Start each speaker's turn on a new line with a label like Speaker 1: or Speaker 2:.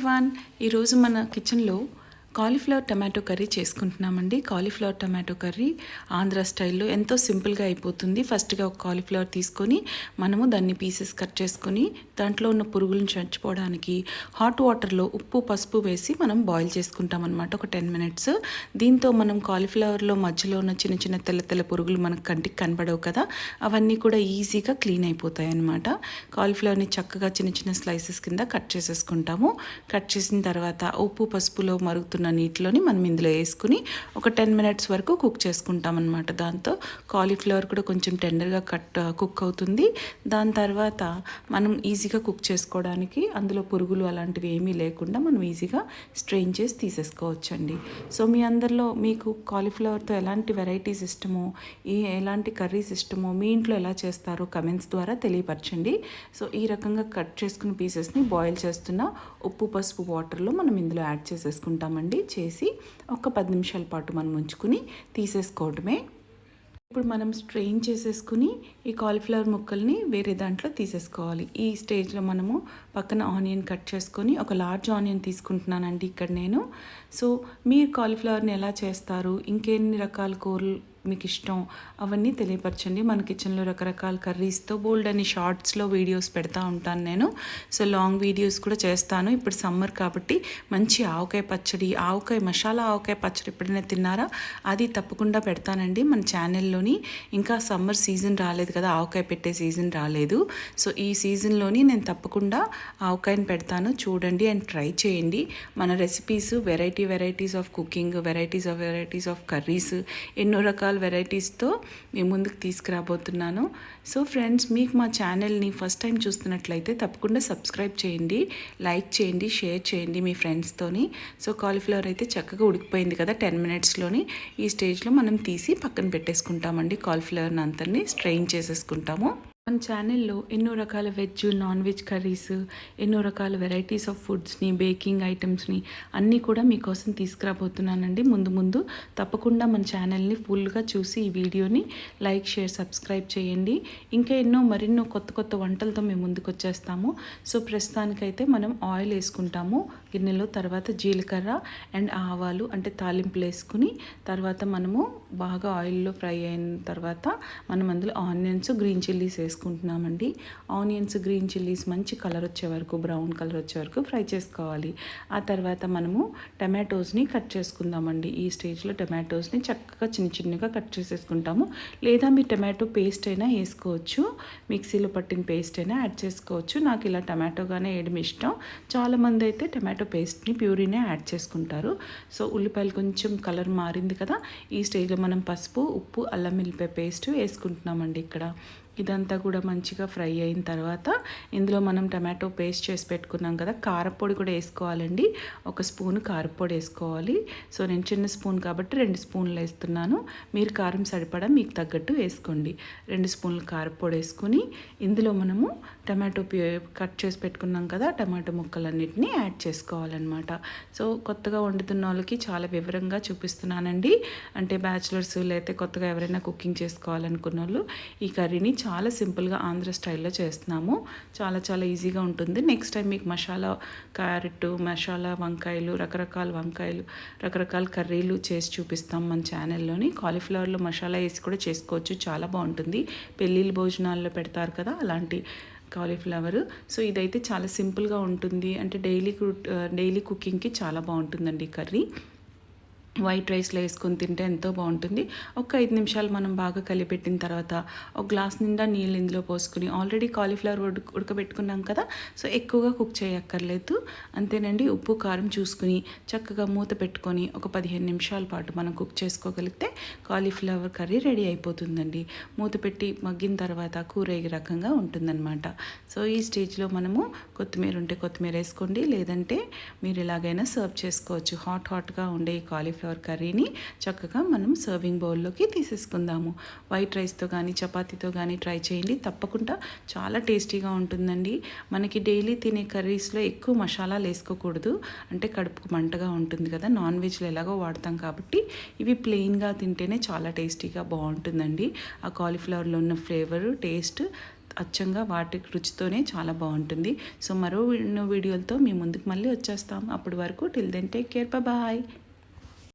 Speaker 1: Everyone ఈరోజు మన కిచెన్లో కాలీఫ్లవర్ టమాటో కర్రీ చేసుకుంటున్నామండి. కాలీఫ్లవర్ టమాటో కర్రీ ఆంధ్ర స్టైల్లో ఎంతో సింపుల్గా అయిపోతుంది. ఫస్ట్గా ఒక కాలీఫ్లవర్ తీసుకొని మనము దాన్ని పీసెస్ కట్ చేసుకొని దాంట్లో ఉన్న పురుగులను చచ్చిపోవడానికి హాట్ వాటర్లో ఉప్పు పసుపు వేసి మనం బాయిల్ చేసుకుంటాం అనమాట ఒక టెన్ మినిట్స్. దీంతో మనం కాలీఫ్లవర్లో మధ్యలో ఉన్న చిన్న చిన్న తెల్ల తెల్ల పురుగులు మనకు కంటికి కనబడవు కదా. అవన్నీ కూడా ఈజీగా క్లీన్ అయిపోతాయి అనమాట కాలీఫ్లవర్ని చక్కగా చిన్న చిన్న స్లైసెస్ కింద కట్ చేసేసుకుంటాము. కట్ చేసిన తర్వాత ఉప్పు పసుపులో మరుగుతున్న నీటిలోని మనం ఇందులో వేసుకుని ఒక టెన్ మినిట్స్ వరకు కుక్ చేసుకుంటాం అనమాట దాంతో. కాలీఫ్లవర్ కూడా కొంచెం టెండర్గా కట్ కుక్ అవుతుంది. దాని తర్వాత మనం ఈజీగా కుక్ చేసుకోవడానికి అందులో పురుగులు అలాంటివి ఏమీ లేకుండా మనం ఈజీగా స్ట్రెయిన్ చేసి తీసేసుకోవచ్చండి. సో మీ అందరిలో మీకు కాలీఫ్లవర్తో ఎలాంటి వెరైటీస్ ఇష్టమో ఈ ఎలాంటి కర్రీస్ ఇష్టమో మీ ఇంట్లో ఎలా చేస్తారో కమెంట్స్ ద్వారా తెలియపరచండి. సో ఈ రకంగా కట్ చేసుకున్న పీసెస్ని బాయిల్ చేస్తున్న ఉప్పు పసుపు వాటర్లో మనం ఇందులో యాడ్ చేసేసుకుంటామండి. చేసి ఒక పది నిమిషాల పాటు మనం ఉంచుకుని తీసేసుకోవడమే. ఇప్పుడు మనం స్ట్రెయిన్ చేసేసుకుని ఈ కాలీఫ్లవర్ ముక్కల్ని వేరే దాంట్లో తీసేసుకోవాలి. ఈ స్టేజ్లో మనము పక్కన ఆనియన్ కట్ చేసుకొని ఒక లార్జ్ ఆనియన్ తీసుకుంటున్నానండి ఇక్కడ నేను. సో మీరు కాలీఫ్లవర్ని ఎలా చేస్తారు? ఇంకెన్ని రకాల కూరలు మీకు ఇష్టం అవన్నీ తెలియపరచండి. మన కిచెన్లో రకరకాల కర్రీస్తో బోల్డ్ అని షార్ట్స్లో వీడియోస్ పెడతా ఉంటాను నేను. సో లాంగ్ వీడియోస్ కూడా చేస్తాను. ఇప్పుడు సమ్మర్ కాబట్టి మంచి ఆవకాయ పచ్చడి ఆవకాయ మసాలా ఆవకాయ పచ్చడి ఎప్పుడైనా తిన్నారా? అది తప్పకుండా పెడతానండి. మన ఛానల్లోని ఇంకా సమ్మర్ సీజన్ రాలేదు కదా ఆవకాయ పెట్టే సీజన్ రాలేదు. సో ఈ సీజన్లోని నేను తప్పకుండా ఆవకాయని పెడతాను. చూడండి అండ్ ట్రై చేయండి. మన recipes variety varieties of cooking varieties of varieties of curries ఎన్నో రకాల వెరైటీస్తో మీ ముందుకు తీసుకురాబోతున్నాను. సో ఫ్రెండ్స్ మీకు మా ఛానల్ని ఫస్ట్ టైం చూస్తున్నట్లయితే తప్పకుండా సబ్స్క్రైబ్ చేయండి లైక్ చేయండి షేర్ చేయండి మీ ఫ్రెండ్స్తోని. సో కాలీఫ్లవర్ అయితే చక్కగా ఉడికిపోయింది కదా టెన్ మినిట్స్లోని. ఈ స్టేజ్లో మనం తీసి పక్కన పెట్టేసుకుంటామండి కాలీఫ్లవర్ని అంతని స్ట్రెయిన్ చేసేసుకుంటాము. మన ఛానల్లో ఎన్నో రకాల వెజ్ నాన్ వెజ్ కర్రీస్ ఎన్నో రకాల వెరైటీస్ ఆఫ్ ఫుడ్స్ని బేకింగ్ ఐటమ్స్ని అన్నీ కూడా మీకోసం తీసుకురాబోతున్నానండి. ముందు ముందు తప్పకుండా మన ఛానల్ని ఫుల్గా చూసి ఈ వీడియోని లైక్ షేర్ సబ్స్క్రైబ్ చేయండి. ఇంకా ఎన్నో మరెన్నో కొత్త కొత్త వంటలతో మేము ముందుకు వచ్చేస్తాము సో ప్రస్తుతానికైతే మనం ఆయిల్ వేసుకుంటాము. గిన్నెలో తర్వాత జీలకర్ర అండ్ ఆవాలు అంటే తాలింపులు వేసుకుని తర్వాత మనము బాగా ఆయిల్లో ఫ్రై అయిన తర్వాత మనం అందులో ఆనియన్స్ గ్రీన్ చిల్లీస్ వేసుకుంటున్నామండి. ఆనియన్స్ గ్రీన్ చిల్లీస్ మంచి కలర్ వచ్చే వరకు బ్రౌన్ కలర్ వచ్చే వరకు ఫ్రై చేసుకోవాలి. ఆ తర్వాత మనము టమాటోస్ని కట్ చేసుకుందామండి. ఈ స్టేజ్లో టమాటోస్ని చక్కగా చిన్న చిన్నగా కట్ చేసేసుకుంటాము. లేదా మీ టమాటో పేస్ట్ అయినా వేసుకోవచ్చు. మిక్సీలో పట్టిన పేస్ట్ అయినా యాడ్ చేసుకోవచ్చు. నాకు ఇలా టమాటోగానే వేయడం ఇష్టం. చాలామంది అయితే టమాటో పేస్ట్ని ప్యూరీనే యాడ్ చేసుకుంటారు. సో ఉల్లిపాయలు కొంచెం కలర్ మారింది కదా ఈ స్టేజ్లో మనం పసుపు ఉప్పు అల్లం వెల్లిపాయ పేస్ట్ వేసుకుంటున్నామండి ఇక్కడ. ఇదంతా కూడా మంచిగా ఫ్రై అయిన తర్వాత ఇందులో మనం టమాటో పేస్ట్ చేసి పెట్టుకున్నాం కదా కారపొడి కూడా వేసుకోవాలండి. ఒక స్పూన్ కారపొడి వేసుకోవాలి. సో నేను చిన్న స్పూన్ కాబట్టి రెండు స్పూన్లు వేస్తున్నాను. మీరు కారం సరిపడా మీకు తగ్గట్టు వేసుకోండి. రెండు స్పూన్లు కారపొడి వేసుకుని ఇందులో మనము టమాటో కట్ చేసి పెట్టుకున్నాం కదా టమాటో ముక్కలన్నిటిని యాడ్ చేసుకోవాలన్నమాట. సో కొత్తగా వండుతున్న వాళ్ళకి చాలా వివరంగా చూపిస్తున్నానండి. అంటే బ్యాచిలర్స్ లేకపోతే కొత్తగా ఎవరైనా కుకింగ్ చేసుకోవాలనుకున్న వాళ్ళు ఈ కర్రీని చాలా సింపుల్గా ఆంధ్ర స్టైల్లో చేస్తున్నాము. చాలా చాలా ఈజీగా ఉంటుంది. నెక్స్ట్ టైం మీకు మసాలా క్యారెట్ మసాలా వంకాయలు రకరకాల వంకాయలు రకరకాల కర్రీలు చేసి చూపిస్తాం మన ఛానల్లోని. కాలీఫ్లవర్లో మసాలా వేసి కూడా చేసుకోవచ్చు. చాలా బాగుంటుంది. పెళ్ళిళ్ళ భోజనాల్లో పెడతారు కదా అలాంటి కాలీఫ్లవర్ సో ఇదైతే చాలా సింపుల్గా ఉంటుంది. అంటే డైలీ డైలీ కుకింగ్కి చాలా బాగుంటుందండి కర్రీ. వైట్ రైస్లో వేసుకొని తింటే ఎంతో బాగుంటుంది. ఒక ఐదు నిమిషాలు మనం బాగా కలిపెట్టిన తర్వాత ఒక గ్లాస్ నిండా నీళ్ళు ఇందులో పోసుకుని ఆల్రెడీ కాలీఫ్లవర్ ఉడక ఉడకబెట్టుకున్నాం కదా సో ఎక్కువగా కుక్ చేయక్కర్లేదు. అంతేనండి ఉప్పు కారం చూసుకుని చక్కగా మూత పెట్టుకొని ఒక పదిహేను నిమిషాల పాటు మనం కుక్ చేసుకోగలిగితే కాలీఫ్లవర్ కర్రీ రెడీ అయిపోతుందండి. మూత పెట్టి మగ్గిన తర్వాత కూర ఈ రకంగా ఉంటుందన్నమాట. సో ఈ స్టేజ్లో మనము కొత్తిమీర ఉంటే కొత్తిమీర వేసుకోండి లేదంటే మీరు ఎలాగైనా సర్వ్ చేసుకోవచ్చు. హాట్ హాట్గా ఉండే ఈ కాలీఫ్లవర్ కాలీఫ్లవర్ కర్రీని చక్కగా మనం సర్వింగ్ బౌల్లోకి తీసేసుకుందాము. వైట్ రైస్తో కానీ చపాతీతో కానీ ట్రై చేయండి. తప్పకుండా చాలా టేస్టీగా ఉంటుందండి. మనకి డైలీ తినే కర్రీస్లో ఎక్కువ మసాలాలు వేసుకోకూడదు. అంటే కడుపుకు మంటగా ఉంటుంది కదా నాన్ వెజ్లో ఎలాగో వాడతాం కాబట్టి ఇవి ప్లెయిన్గా తింటేనే చాలా టేస్టీగా బాగుంటుందండి. ఆ కాలీఫ్లవర్లో ఉన్న ఫ్లేవర్ టేస్ట్ అచ్చంగా వాటి రుచితోనే చాలా బాగుంటుంది. సో మరో వీడియోలతో మీ ముందుకు మళ్ళీ వచ్చేస్తాం. అప్పటి వరకు till then take care bye